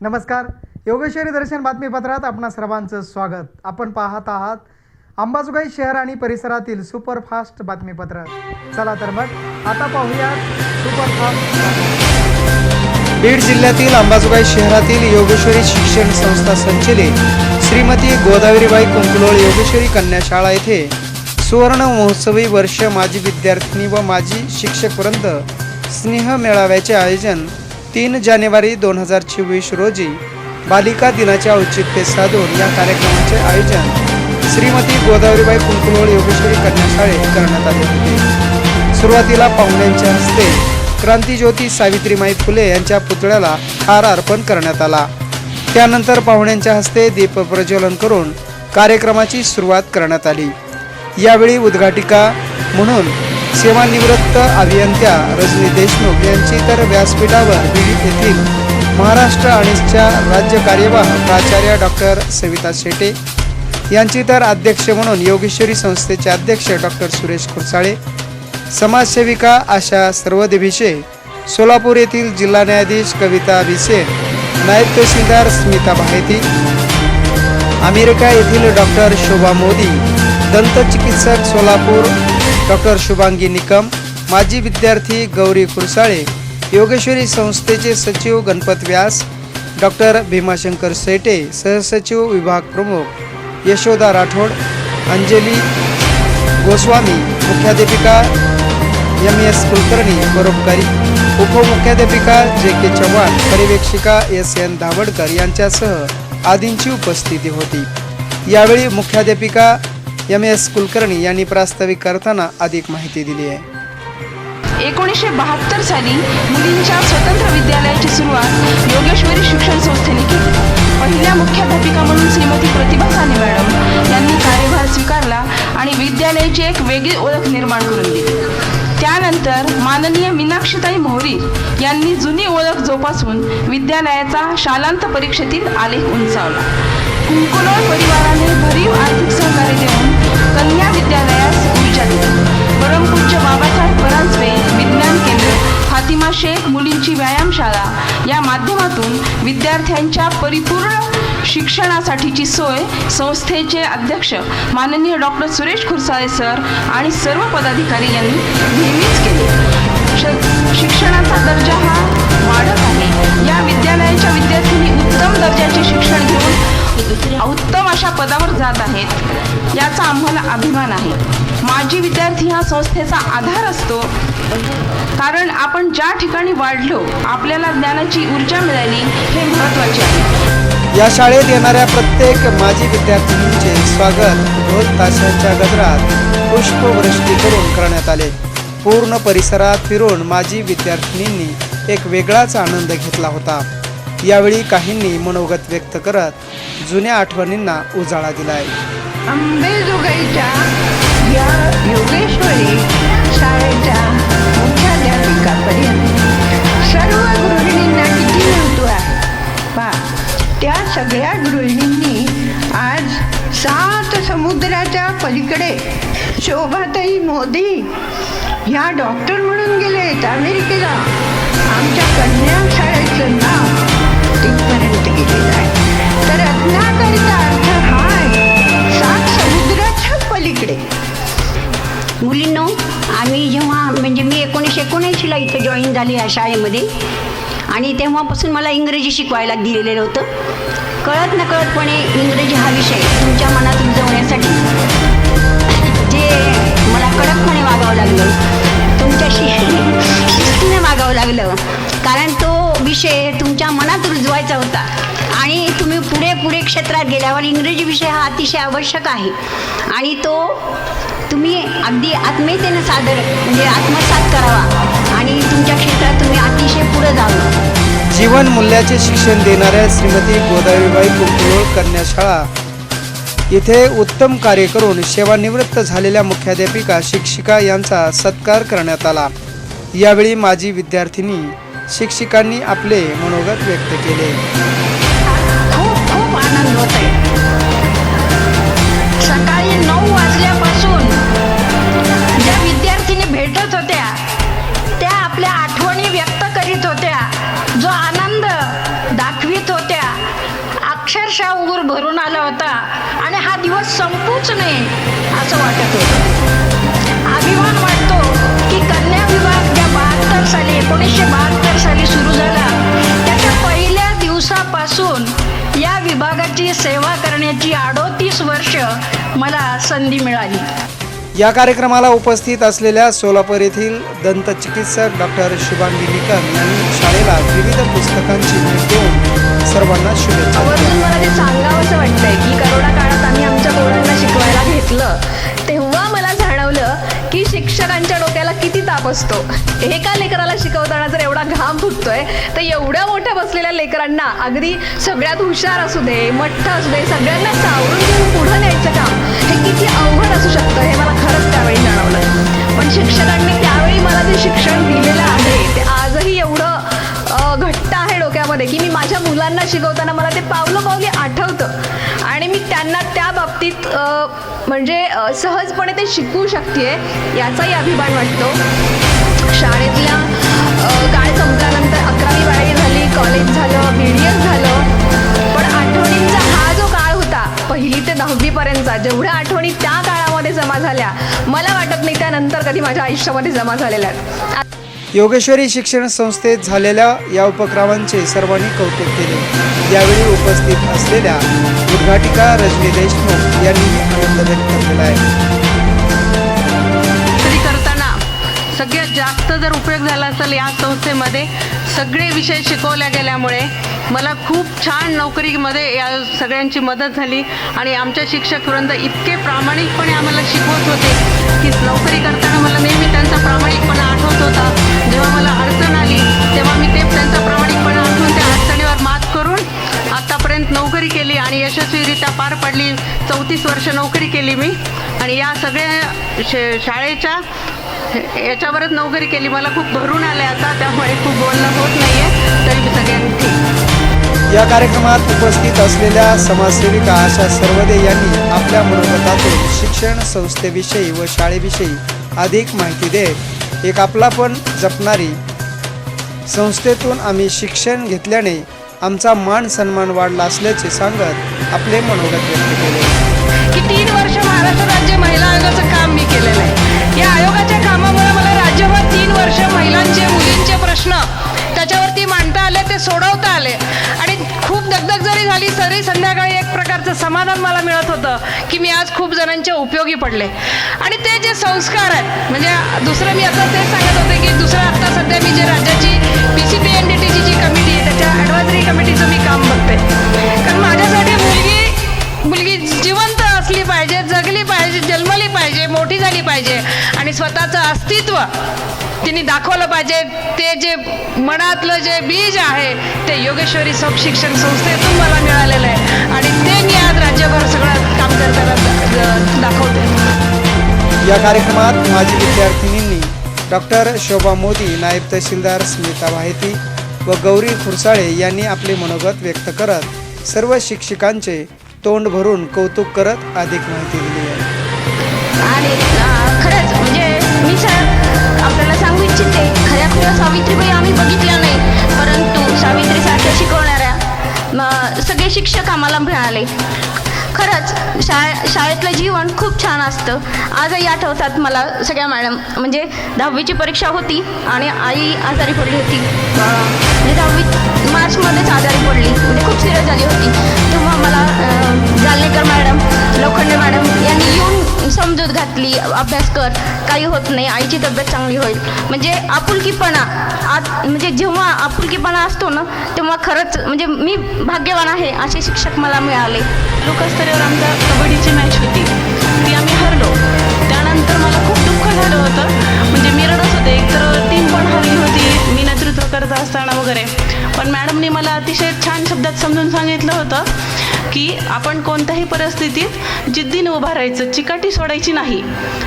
नमस्कार. योगेश्वरी दर्शन बातमीपत्रात आपणा सर्वांचं स्वागत. आपण पाहत आहात अंबाजोगाई शहर आणि परिसरातील सुपरफास्ट बातमीपत्र. चला तर मग आता पाहूयात सुपरफास्ट बीड जिल्ह्यातील अंबाजोगाई शहरातील योगेश्वरी शिक्षण संस्था संचलित श्रीमती गोदावरीबाई कुंकुलोळ योगेश्वरी कन्याशाळा येथे सुवर्ण महोत्सवी वर्ष माजी विद्यार्थिनी व माजी शिक्षकपर्यंत स्नेह मेळाव्याचे आयोजन तीन जानेवारी दोन हजार चोवीस रोजी बालिका दिनाचे औचित्य साधून या कार्यक्रमाचे आयोजन श्रीमती गोदावरीबाई कुंकलोळ योगेश्वरी कन्याशाळेत करण्यात आले होते. सुरुवातीला पाहुण्यांच्या हस्ते क्रांतीज्योती सावित्रीमाई फुले यांच्या पुतळ्याला हार अर्पण करण्यात आला. त्यानंतर पाहुण्यांच्या हस्ते दीप प्रज्वलन करून कार्यक्रमाची सुरुवात करण्यात आली. यावेळी उद्घाटिका म्हणून सेवानिवृत्त अभियंत्या रजनी देशमुख यांची तर व्यासपीठावर बीड येथील महाराष्ट्र आणीसच्या राज्य कार्यवाह प्राचार्य डॉक्टर सविता शेटे यांची तर अध्यक्ष म्हणून योगेश्वरी संस्थेचे अध्यक्ष डॉक्टर सुरेश खुरसाळे समाजसेविका आशा सर्वदेभिषे सोलापूर येथील जिल्हा न्यायाधीश कविता भिसे नायब तहसीलदार स्मिता भायती अमेरिका येथील डॉक्टर शोभा मोदी दंतचिकित्सक सोलापूर डॉक्टर शुभांगी निकम माजी विद्यार्थी गौरी खुरसाळे योगेश्वरी संस्थेचे सचिव गणपत व्यास डॉक्टर भीमाशंकर सेटे सहसचिव विभाग प्रमुख यशोदा राठोड अंजली गोस्वामी मुख्याध्यापिका एम एस कुलकर्णी परोपकारी उपमुख्याध्यापिका जे के चव्हाण पर्यवेक्षिका एस एन धावडकर यांच्यासह आदींची उपस्थिती होती. यावेळी मुख्याध्यापिका एम एस कुलकर्णी यांनी प्रास्ताविक करताना अधिक माहिती दिली आहे. एकोणीसशे बहात्तर साली मुलींच्या स्वतंत्र विद्यालयाची सुरुवात योगेश्वरी शिक्षण संस्थेने केली. पहिल्या मुख्याध्यापिका म्हणून श्रीमती प्रतिभा साने मॅडम यांनी कार्यभार स्वीकारला आणि विद्यालयाची एक वेगळी ओळख निर्माण करून दिली. त्यानंतर माननीय मीनाक्षीताई मोहरी यांनी जुनी ओळख जोपासून विद्यालयाचा शालांत परीक्षेतील आलेख उंचावला. कुंकुलोळ परिवाराने भरीव आर्थिक सहकार्य देऊन कन्या विद्यालयास ऊर्जा दिली. परमपूज्य बाबासाहेब परांजपे विज्ञान केंद्र फातिमा शेख मुलींची व्यायामशाळा या माध्यमातून विद्यार्थ्यांच्या परिपूर्ण शिक्षणासाठीची सोय संस्थेचे अध्यक्ष माननीय डॉक्टर सुरेश खुरसाळे सर आणि सर्व पदाधिकारी यांनी नेहमीच केले. श- शिक्षणाचा दर्जा हा वाढत आहे. या विद्यालयाच्या विद्यार्थ्यांनी उत्तम दर्जाचे शिक्षण घेऊन उत्तम अशा पदावर जात आहेत. याचा आम्हाला अभिमान आहे. माजी विद्यार्थी हा संस्थेचा आधार असतो. कारण आपण ज्या ठिकाणी वाढलो आपल्याला ज्ञानाची ऊर्जा मिळाली हे महत्त्वाचे आहे. या शाळेत येणाऱ्या प्रत्येक माजी विद्यार्थिनींचे स्वागत ढोल ताशाच्या गजरात पुष्पवृष्टी करून करण्यात आले. पूर्ण परिसरात फिरून माजी विद्यार्थिनींनी एक वेगळाच आनंद घेतला होता. यावेळी काहींनी मनोगत व्यक्त करत जुन्या आठवणींना उजाळा दिलाय. अंबेजोगाईच्या या योगेश्वरी शाळेच्या मुख्याध्यापिकापर्यंत सर्व गृहिणींना किती महत्त्व आहे? पा त्या सगळ्या गृहिणींनी आज सात समुद्राच्या पलीकडे शोभाताई मोदी ह्या डॉक्टर म्हणून गेलेत अमेरिकेला. आमच्या कन्या शाळेचं नाव तिथपर्यंत गेलेलं आहे. तर रत्नाकरिता मुलींनो आम्ही जेव्हा म्हणजे मी एकोणीसशे एकोणऐंशीला इथं जॉईन झाले या शाळेमध्ये. आणि तेव्हापासून मला इंग्रजी शिकवायला दिलेलं होतं. कळत नकळतपणे इंग्रजी हा विषय तुमच्या मनात रुजवण्यासाठी जे मला कडकपणे वागावं लागलं तुमच्याशी शिस्तीने वागावं लागलं कारण तो विषय तुमच्या मनात रुजवायचा होता. आणि तुम्ही पुढे पुढे क्षेत्रात गेल्यावर इंग्रजी विषय हा अतिशय आवश्यक आहे. आणि तो तुम्ही अगदी आत्मीयतेने सादर म्हणजे आत्मसात करावा. आणि तुमच्या क्षेत्रात तुम्ही अतिशय पुढे जावं. जीवन मूल्याचे शिक्षण देणाऱ्या श्रीमती गोदावरीबाई कुंकुलोळ कन्याशाळा. इथे उत्तम कार्य करून सेवानिवृत्त झालेल्या मुख्याध्यापिका शिक्षिका यांचा सत्कार करण्यात आला. यावेळी माजी विद्यार्थिनी शिक्षिकांनी आपले मनोगत व्यक्त केले. खूप खूप आनंद होत आहे सकाळी नऊ वाजल्यापासून अक्षरशः उgur भरून आला होता. आणि हा दिवस संपूच नये असं वाटत होतं. अभिमान वाटतो की कन्या विभाग ज्या बहात्तर साली एकोणीसशे बहात्तर साली सुरू झाला त्याच्या पहिल्या दिवसापासून या विभागाची सेवा करण्याची अडोतीस वर्ष मला संधी मिळाली. या कार्यक्रमाला उपस्थित असलेल्या सोलापूर येथील दंतचिकित्सक डॉक्टर शुभांगी निकम यांनी शाळेला विविध पुस्तकांची भेट देऊन सर्वांना शुभेच्छा मला ते सांगावंसं वाटतंय की करोना काळात आम्ही आमच्या पोरांना शिकवायला घेतलं तेव्हा मला जाणवलं की शिक्षकांच्या डोक्याला किती ताप असतो? एका लेकराला शिकवताना जर एवढा घाम फुटतोय तर एवढ्या मोठ्या बसलेल्या लेकरांना अगदी सगळ्यात हुशार असू दे मठ्ठ असू दे सगळ्यांना सावरून घेऊन पुढं न्यायचं काम हे किती अवघड असू शकतं हे मला खरंच त्यावेळी जाणवलं. पण शिक्षकांनी त्यावेळी मला जे शिक्षण दिलेलं आहे ते आजही एवढं घट्ट आहे डोक्यामध्ये की मी माझ्या मुलांना शिकवताना मला ते पाव म्हणजे सहजपणे ते शिकू शकते याचाही अभिमान वाटतो. शाळेतल्या काळ संपल्यानंतर अकरावी बारावी झाली कॉलेज झालं बी डी एस झालं. पण आठवणींचा हा जो काळ होता पहिली ते दहावीपर्यंतचा जेवढ्या आठवणी त्या काळामध्ये जमा झाल्या मला वाटत नाही त्यानंतर कधी माझ्या आयुष्यामध्ये जमा झालेल्या आहेत. योगेश्वरी शिक्षण संस्थेत झालेल्या या उपक्रमांचे सर्वांनी कौतुक केले. यावेळी उपस्थित असलेल्या उद्घाटिका रजनी देशमुख यांनी आनंद व्यक्त केला आहे. करताना सगळ्यात जास्त जर उपयोग झाला असेल या संस्थेमध्ये सगळे विषय शिकवल्या गेल्यामुळे मला खूप छान नोकरीमध्ये या सगळ्यांची मदत झाली आणि आमच्या शिक्षक वृंद इतके प्रामाणिकपणे आम्हाला शिकवत होते की नोकरी करताना मला नेहमी त्यांचा प्रामाणिकपणा आठवत होता. जेव्हा मला अडचण आली तेव्हा मी ते त्यांचा प्रामाणिकपणा आठवून त्या अडचणीवर मात करून आत्तापर्यंत नोकरी केली आणि यशस्वीरित्या पार पडली. चौतीस वर्ष नोकरी केली मी. आणि या सगळ्या शे शाळेच्या याच्यावरच नोकरी केली. मला खूप भरून आले आता. त्यामुळे खूप बोलणं होत नाही आहे तरी मी सगळ्यांनी या कार्यक्रमात उपस्थित असलेल्या समाजसेविका आशा सर्वदे यांनी आपल्या मनोगतातून शिक्षण संस्थेविषयी व शाळेविषयी अधिक माहिती देत एक आपलापण जपणारी संस्थेतून आम्ही शिक्षण घेतल्याने आमचा मान सन्मान वाढला असल्याचे सांगत आपले मनोगत व्यक्त केले. की तीन वर्ष महाराष्ट्र राज्य महिला आयोगाचं काम मी केलेलं आहे. या आयोगाच्या कामामुळे मला राज्यभर तीन वर्ष महिलांचे मुलींचे प्रश्न त्याच्यावरती मांडता आले ते सोडवता आले. आणि खूप दगदग जरी झाली तरी संध्याकाळी एक प्रकारचं समाधान मला मिळत होतं की मी आज खूप जणांच्या उपयोगी पडले. आणि ते जे संस्कार आहेत म्हणजे दुसरं मी आता तेच सांगत होते की दुसरं आता सध्या मी जे राज्याची P C P N D टीची जी कमिटी आहे त्याच्या ॲडवायझरी कमिटीचं मी काम बघते. कारण माझ्यासाठी मुलगी मुलगी जिवंत असली पाहिजे जगली पाहिजे जन्मली पाहिजे मोठी झाली पाहिजे. आणि स्वतःचं अस्तित्व तिने दाखवलं पाहिजे. ते जे मनातलं जे बीज आहे ते योगेश्वरी सब शिक्षण संस्थेतून मला मिळालेलं आहे. आणि ते मी आज राज्यभर सगळं काम करताना दाखवते. या कार्यक्रमात माजी विद्यार्थिनींनी डॉक्टर शोभा मोदी नायब तहसीलदार स्मिता माहिती व गौरी खुरसाळे यांनी आपले मनोगत व्यक्त करत सर्व शिक्षकांचे तोंड भरून कौतुक करत अधिक माहिती दिली आहे. आणि खरंच म्हणजे मी सर आपल्याला सांगू इच्छिते खऱ्या खुऱ्या सावित्रीबाई आम्ही बघितल्या नाही परंतु सावित्रीसारख्या शिकवणाऱ्या सगळे शिक्षक आम्हाला मिळाले. खरंच शाळे शाळेतलं जीवन खूप छान असतं. आजही आठवतात मला सगळ्या मॅडम. म्हणजे दहावीची परीक्षा होती आणि आई आजारी पडली होती. म्हणजे दहावी मार्चमध्येच आजारी पडली. म्हणजे खूप सिरियस झाली होती. तेव्हा मला जालनेकर मॅडम लोखंडे मॅडम यांनी येऊन समजूत घातली अभ्यास कर. काही होत नाही आईची तब्येत चांगली होईल. म्हणजे आपुलकीपणा आत म्हणजे जेव्हा आपुलकीपणा असतो ना तेव्हा खरंच म्हणजे मी भाग्यवान आहे असे शिक्षक मला मिळाले. लोकस्तरीवर आमच्या कबड्डीची मॅच होती. ती आम्ही हरलो. त्यानंतर मला खूप दुःख झालं होतं. म्हणजे मी रडत होते. एकतर टीम पण हरली होती मी नेतृत्व करत असताना वगैरे. पण मॅडमनी मला अतिशय छान शब्दात समजून सांगितलं होतं. की आपण कोणत्याही परिस्थितीत जिद्दीने उभा राहायचं चिकाटी सोडायची नाही.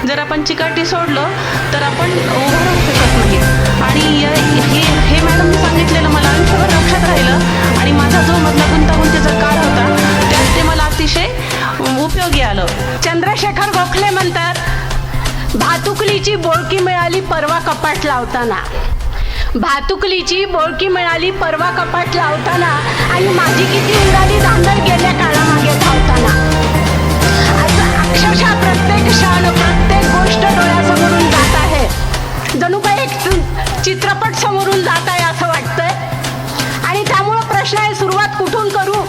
जर आपण चिकाटी सोडलं तर आपण उभं राहू शकत नाही. आणि हे हे मॅडमने सांगितलेलं मला आयुष्यभर लक्षात राहिलं. आणि माझा जो मधला गुंतागुंतीचा काळ होता त्यात ते मला अतिशय उपयोगी आलं. चंद्रशेखर गोखले म्हणतात भातुकलीची बोळकी मिळाली परवा कपाट लावताना. भातुकलीची बोळकी मिळाली परवा कपाट लावताना. आणि माझी किती उडाली धांदल गेल्या काळामागे धावताना. असं अक्षरशः प्रत्येक क्षण प्रत्येक गोष्ट डोळ्यासमोरून जात आहे. जणू काही एक चित्रपट समोरून जात आहे असं वाटतंय. आणि त्यामुळं प्रश्न आहे सुरुवात कुठून करू?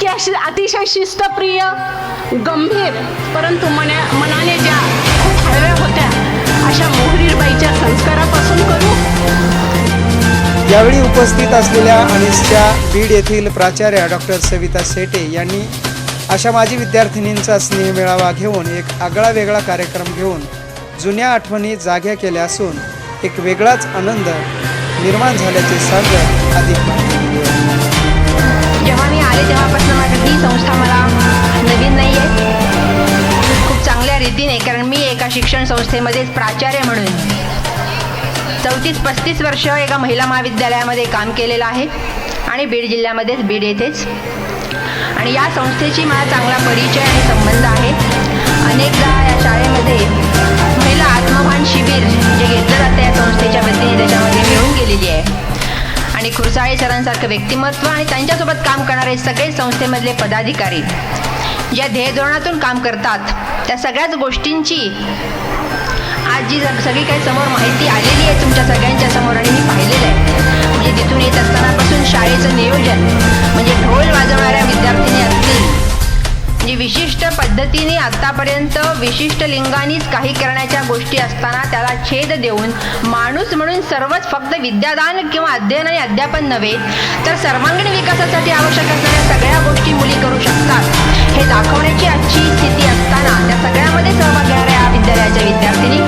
की अशी अतिशय शिस्तप्रिय गंभीर परंतु मना मनाने ज्या खूप हळव्या होत्या अशा मोहरीरबाईच्या संस्कारापासून यावेळी उपस्थित असलेल्या अनिसच्या बीड येथील प्राचार्या डॉक्टर सविता सेटे यांनी अशा माजी विद्यार्थिनींचा स्नेह मेळावा घेऊन एक आगळा वेगळा कार्यक्रम घेऊन जुन्या आठवणी जाग्या केल्या असून एक वेगळाच आनंद निर्माण झाल्याचे सांगत अधिक माहिती जेव्हा मी आले तेव्हापासून माझ्या ही संस्था मला नवीन नाही आहे. खूप चांगल्या रीतीने कारण मी एका शिक्षण संस्थेमध्येच प्राचार्य म्हणून चौतीस पस्तीस वर्ष एका महिला महाविद्यालयामध्ये काम केलेलं आहे आणि बीड जिल्ह्यामध्येच बीड येथेच. आणि या संस्थेची मला चांगला परिचय आणि संबंध आहे. अनेकदा या शाळेमध्ये महिला आत्मभान शिबिर जे घेतलं जातं या संस्थेच्या वतीने त्याच्यामध्ये मिळून गेलेली आहे. आणि खुरसाळे सरांसारखं व्यक्तिमत्व आणि त्यांच्यासोबत काम करणारे सगळे संस्थेमधले पदाधिकारी ज्या ध्येयधोरणातून काम करतात त्या सगळ्याच गोष्टींची आज जी सगळी काही समोर माहिती आली पद्धतीने आतापर्यंत विशिष्ट लिंगानीच काही करण्याच्या गोष्टी असताना त्याला छेद देऊन माणूस म्हणून सर्वच फक्त विद्यादान किंवा अध्ययन आणि अध्यापन नव्हे तर सर्वांगीण विकासासाठी आवश्यक असणाऱ्या सगळ्या गोष्टी मुली करू शकतात. हे दाखवण्याची आजची स्थिती असताना त्या सगळ्यामध्ये सहभाग घेणाऱ्या या विद्यालयाच्या विद्यार्थिनी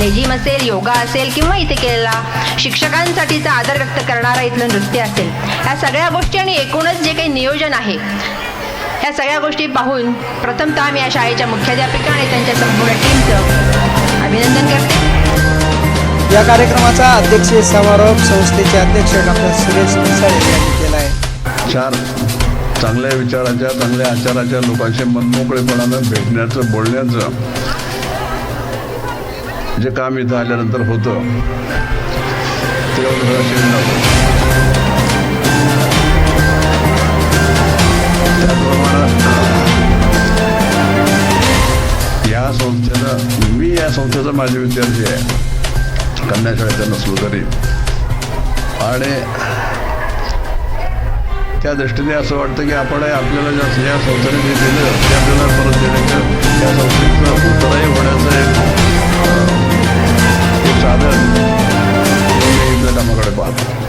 लेझिम असेल योगा असेल किंवा इथे केलेला शिक्षकांसाठीचा आदर व्यक्त करणारा इथलं नृत्य असेल या सगळ्या गोष्टी आणि एकूणच जे काही नियोजन आहे ह्या सगळ्या गोष्टी पाहून प्रथमतः मी या शाळेच्या मुख्याध्यापिका आणि त्यांच्या संपूर्ण टीमचं अभिनंदन करते. या कार्यक्रमाचा अध्यक्षीय समारोप संस्थेचे अध्यक्ष डॉक्टर सुरेश मिसाळे यांनी केला आहे. चार चांगल्या विचाराच्या चांगल्या आचाराच्या लोकांशी मनमोकळेपणानं भेटण्याचं बोलण्याचं जे काम इथं आल्यानंतर होतं ते या संस्थेचं मी या संस्थेचा माझे विद्यार्थी आहे. कन्याशाळेचा नसलो तरी. आणि त्या दृष्टीने असं वाटतं की आपण आपल्याला ज्या या संस्थेने जे दिलं ते आपल्याला परत देण्याचं त्या संस्थेचं उत्तरही होण्याचं एक साधन. मी कामाकडे पाहतो.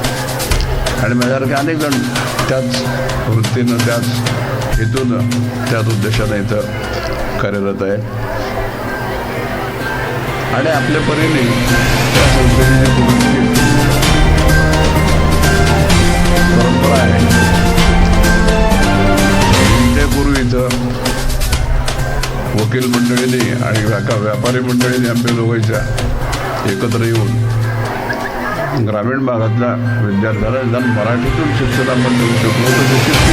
आणि माझ्यासारखे अनेक जण. त्याच वृत्तीनं त्याच हेतूनं त्याच उद्देशानं इथं कार्यरत आहे. आणि आपल्या परीने त्या परंपरा आहे. पूर्वी इथं वकील मंडळीने आणि व्यापारी मंडळीने आंबे दोघांच्या एकत्र येऊन ग्रामीण भागातल्या विद्यार्थ्याला निदान मराठीतून शिक्षण आपण देऊ शकलो तर ते शिक्षण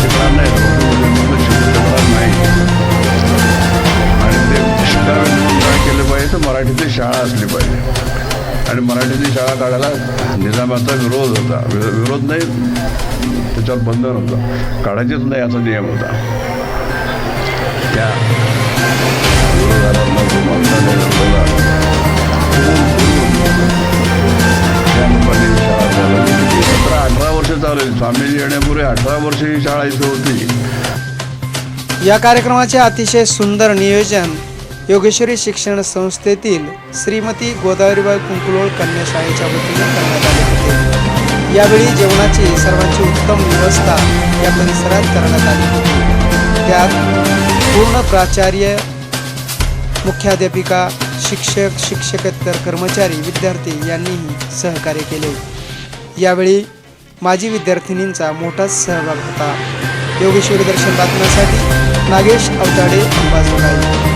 शिकणार नाही. उर्दूमधून शकणार नाही. आणि ते शिकावे म्हणून काय केलं पाहिजे तर मराठीतली शाळा असली पाहिजे. आणि मराठीतली शाळा काढायला निजामाचा विरोध होता. विरोध नाही. त्याच्यावर बंधन होतं. काढायचेच नाही असा नियम होता. त्या विरोधाला शाळा चालवली सतरा अठरा वर्ष चालवली स्वामीजी येण्यापूर्वी अठरा वर्ष ही शाळा इथे होती. या कार्यक्रमाचे अतिशय सुंदर नियोजन योगेश्वरी शिक्षण संस्थेतील श्रीमती गोदावरीबाई कुंकुलोळ कन्या शाळेच्या वतीने करण्यात आले होते. यावेळी जेवणाची सर्वांची उत्तम व्यवस्था या परिसरात करण्यात आली होती. त्यात पूर्ण प्राचार्य मुख्याध्यापिका शिक्षक शिक्षकेतर कर्मचारी विद्यार्थी यांनीही सहकार्य केले. यावेळी माजी विद्यार्थिनींचा मोठाच सहभाग होता. योगेश्वरी दर्शन बातम्यासाठी नागेश अवताडे अंबाजोगाई.